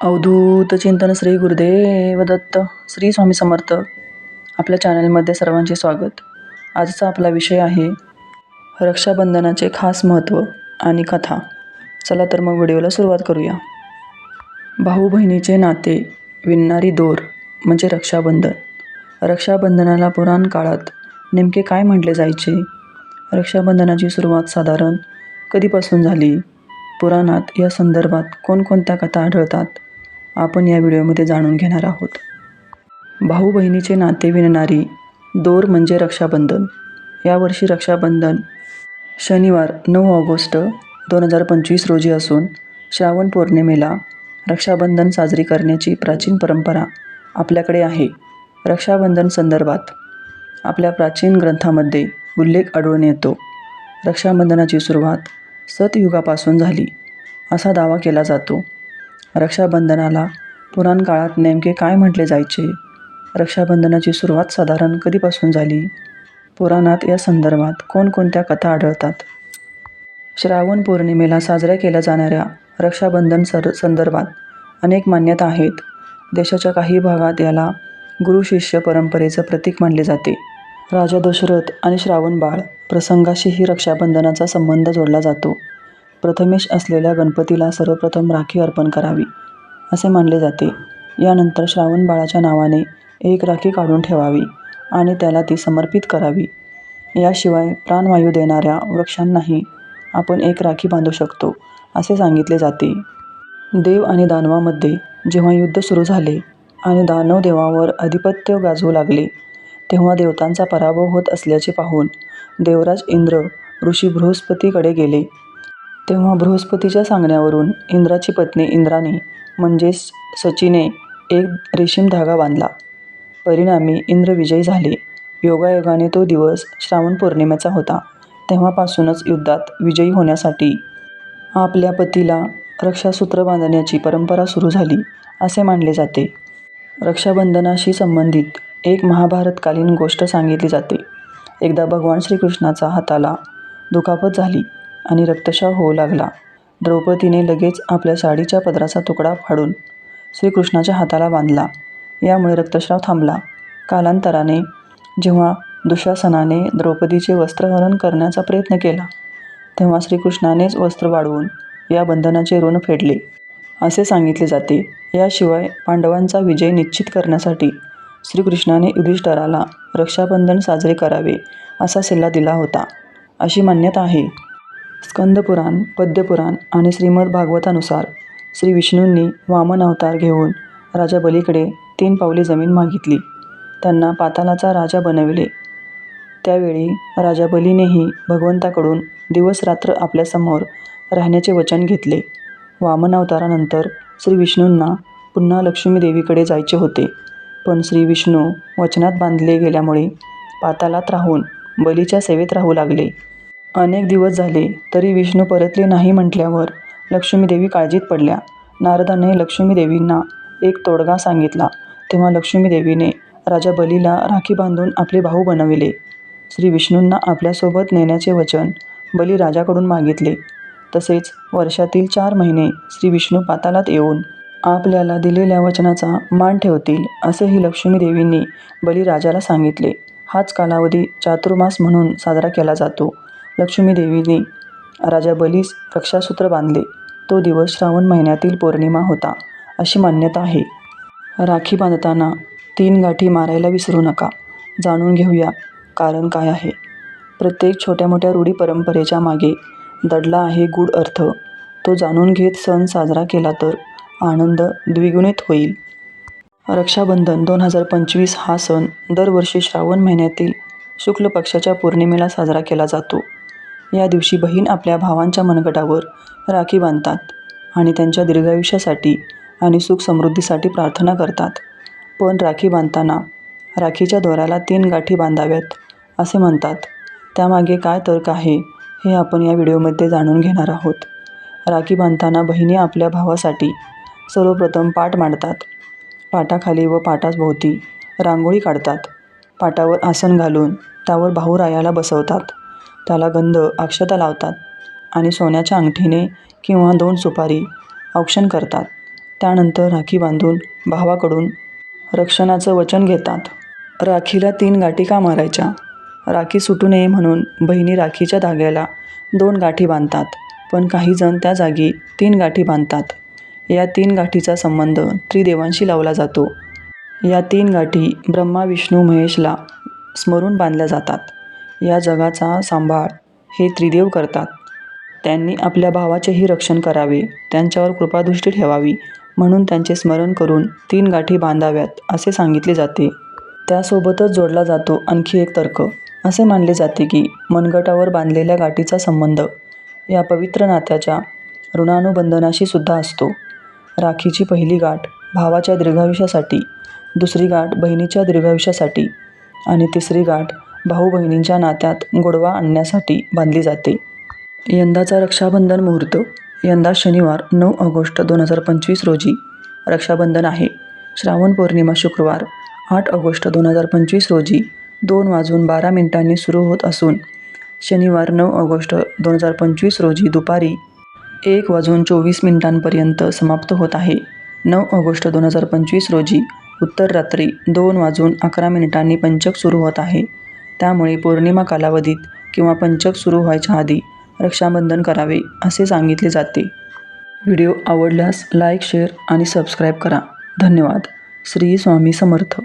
अवधूत चिंतन श्री गुरुदेव दत्त श्री स्वामी समर्थ. आपल्या चॅनलमध्ये सर्वांचे स्वागत. आजचा आपला विषय आहे रक्षाबंधनाचे खास महत्त्व आणि कथा. चला तर मग व्हिडिओला सुरुवात करूया. भाऊ बहिणीचे नाते विणणारी दोर म्हणजे रक्षाबंधन. रक्षाबंधनाला पुराण काळात नेमके काय म्हटले जायचे? रक्षाबंधनाची सुरुवात साधारण कधीपासून झाली? पुराणात या संदर्भात कोणकोणत्या कथा आढळतात? आपण या व्हिडिओमध्ये जाणून घेणार आहोत. भाऊ बहिणीचे नाते विणणारी दोर म्हणजे रक्षाबंधन. यावर्षी रक्षाबंधन शनिवार नऊ ऑगस्ट दोन हजार पंचवीस रोजी असून श्रावण पौर्णिमेला रक्षाबंधन साजरी करण्याची प्राचीन परंपरा आपल्याकडे आहे. रक्षाबंधन संदर्भात आपल्या प्राचीन ग्रंथामध्ये उल्लेख आढळून येतो. रक्षाबंधनाची सुरुवात सतयुगापासून झाली असा दावा केला जातो. रक्षाबंधनाला पुराण काळात नेमके काय म्हटले जायचे? रक्षाबंधनाची सुरुवात साधारण कधीपासून झाली? पुराणात या संदर्भात कोणकोणत्या कथा आढळतात? श्रावण पौर्णिमेला साजऱ्या केल्या जाणाऱ्या रक्षाबंधन सर संदर्भात अनेक मान्यता आहेत. देशाच्या काही भागात याला गुरु शिष्य परंपरेचं प्रतीक मानले जाते. राजा दशरथ आणि श्रावणबाळ प्रसंगाशीही रक्षाबंधनाचा संबंध जोडला जातो. प्रथमेश असलेल्या गणपतीला सर्वप्रथम राखी अर्पण करावी असे मानले जाते. यानंतर श्रावणबाळाच्या नावाने एक राखी काढून ठेवावी आणि त्याला ती समर्पित करावी. याशिवाय प्राणवायू देणाऱ्या वृक्षांनाही आपण एक राखी बांधू शकतो असे सांगितले जाते. देव आणि दानवामध्ये जेव्हा युद्ध सुरू झाले आणि दानव देवावर अधिपत्य गाजवू लागले तेव्हा देवतांचा पराभव होत असल्याचे पाहून देवराज इंद्र ऋषी बृहस्पतीकडे गेले. तेव्हा बृहस्पतीच्या सांगण्यावरून इंद्राची पत्नी इंद्राने म्हणजेच सचीने एक रेशीम धागा बांधला. परिणामी इंद्र विजयी झाले. योगायोगाने तो दिवस श्रावण पौर्णिमेचा होता. तेव्हापासूनच युद्धात विजयी होण्यासाठी आपल्या पतीला रक्षासूत्र बांधण्याची परंपरा सुरू झाली असे मानले जाते. रक्षाबंधनाशी संबंधित एक महाभारतकालीन गोष्ट सांगितली जाते. एकदा भगवान श्रीकृष्णाचा हाताला दुखापत झाली. आणि रक्तस्राव होऊ लागला. द्रौपदीने लगेच आपल्या साडीच्या पदराचा तुकडा फाडून श्रीकृष्णाच्या हाताला बांधला. यामुळे रक्तस्राव थांबला. कालांतराने जेव्हा दुःशासनाने द्रौपदीचे वस्त्रहरण करण्याचा प्रयत्न केला तेव्हा श्रीकृष्णानेच वस्त्र वाढवून या बंधनाचे ऋण फेडले. असे सांगितले जाते. याशिवाय पांडवांचा विजय निश्चित करण्यासाठी श्रीकृष्णाने युधिष्ठराला रक्षाबंधन साजरे करावे असा सल्ला दिला होता. अशी मान्यता आहे. स्कंदपुराण पद्यपुराण आणि श्रीमद भागवतानुसार श्री विष्णूंनी वामन अवतार घेऊन राजा बलीकडे तीन पावले जमीन मागितली. त्यांना पातालाचा राजा बनविले. त्यावेळी राजा बलीनेही भगवंताकडून दिवस रात्र आपल्यासमोर राहण्याचे वचन घेतले. वामन अवतारानंतर श्री विष्णूंना पुन्हा लक्ष्मी देवीकडे जायचे होते. पण श्री विष्णू वचनात बांधले गेल्यामुळे पातालात राहून बलीच्या सेवेत राहू लागले. अनेक दिवस झाले तरी विष्णू परतले नाही म्हटल्यावर लक्ष्मीदेवी काळजीत पडल्या. नारदाने लक्ष्मीदेवींना एक तोडगा सांगितला. तेव्हा लक्ष्मीदेवीने राजा बलीला राखी बांधून आपले भाऊ बनविले. श्री विष्णूंना आपल्यासोबत नेण्याचे वचन बली राजाकडून मागितले. तसेच वर्षातील चार महिने श्री विष्णू पातालात येऊन आपल्याला दिलेल्या वचनाचा मान ठेवतील असेही लक्ष्मीदेवींनी बलीराजाला सांगितले. हाच कालावधी चातुर्मास म्हणून साजरा केला जातो. लक्ष्मीदेवीने राजा बलीस रक्षासूत्र बांधले. तो दिवस श्रावण महिन्यातील पौर्णिमा होता अशी मान्यता आहे. राखी बांधताना तीन गाठी मारायला विसरू नका. जाणून घेऊया कारण काय आहे. प्रत्येक छोट्या मोठ्या रूढी परंपरेच्या मागे दडला आहे गूढ अर्थ. तो जाणून घेत सण साजरा केला तर आनंद द्विगुणित होईल. रक्षाबंधन दोन हजार पंचवीस हा सण दरवर्षी श्रावण महिन्यातील शुक्ल पक्षाच्या पौर्णिमेला साजरा केला जातो. या दिवशी बहीण आपल्या भावांच्या मनगटावर राखी बांधतात आणि त्यांच्या दीर्घायुष्यासाठी आणि सुख समृद्धीसाठी प्रार्थना करतात. पण राखी बांधताना राखीच्या दोऱ्याला तीन गाठी बांधाव्यात असे म्हणतात. त्यामागे काय तर्क आहे हे आपण या व्हिडिओमध्ये जाणून घेणार आहोत. राखी बांधताना बहिणी आपल्या भावासाठी सर्वप्रथम पाट मांडतात. पाटाखाली व पाटाभोवती रांगोळी काढतात. पाटावर आसन घालून त्यावर भाऊरायाला बसवतात. त्याला गंध अक्षता लावतात आणि सोन्याच्या अंगठीने किंवा दोन सुपारी औक्षण करतात. त्यानंतर राखी बांधून भावाकडून रक्षणाचं वचन घेतात. राखीला तीन गाठी का मारायच्या? राखी सुटू नये म्हणून बहिणी राखीच्या धाग्याला दोन गाठी बांधतात पण काही जण त्या जागी तीन गाठी बांधतात. या तीन गाठीचा संबंध त्रिदेवांशी लावला जातो. या तीन गाठी ब्रह्मा विष्णू महेशला स्मरून बांधल्या जातात. या जगाचा सांभाळ हे त्रिदेव करतात. त्यांनी आपल्या भावाचेही रक्षण करावे त्यांच्यावर कृपादृष्टी ठेवावी म्हणून त्यांचे स्मरण करून तीन गाठी बांधाव्यात असे सांगितले जाते. त्यासोबतच जोडला जातो आणखी एक तर्क. असे मानले जाते की मनगटावर बांधलेल्या गाठीचा संबंध या पवित्र नात्याच्या ऋणानुबंधनाशी सुद्धा असतो. राखीची पहिली गाठ भावाच्या दीर्घायुष्यासाठी दुसरी गाठ बहिणीच्या दीर्घायुष्यासाठी आणि तिसरी गाठ भाऊ बहिणींच्या नात्यात गोडवा आणण्यासाठी बांधली जाते. यंदाचा रक्षाबंधन मुहूर्त यंदा शनिवार नऊ ऑगस्ट दोन हजार पंचवीस रोजी रक्षाबंधन आहे. श्रावण पौर्णिमा शुक्रवार आठ ऑगस्ट दोन हजार पंचवीस रोजी दोन वाजून बारा मिनिटांनी सुरू होत असून शनिवार नऊ ऑगस्ट दोन हजार पंचवीस रोजी दुपारी एक वाजून चोवीस मिनिटांपर्यंत समाप्त होत आहे. नऊ ऑगस्ट दोन हजार पंचवीस रोजी उत्तर रात्री दोन वाजून अकरा मिनिटांनी पंचक सुरू होत आहे. त्यामुळे पौर्णिमा कालावधीत किंवा पंचक सुरू व्हायच्या आधी रक्षाबंधन करावे असे सांगितले जाते. व्हिडिओ आवडल्यास लाईक शेअर आणि सबस्क्राईब करा. धन्यवाद. श्री स्वामी समर्थ.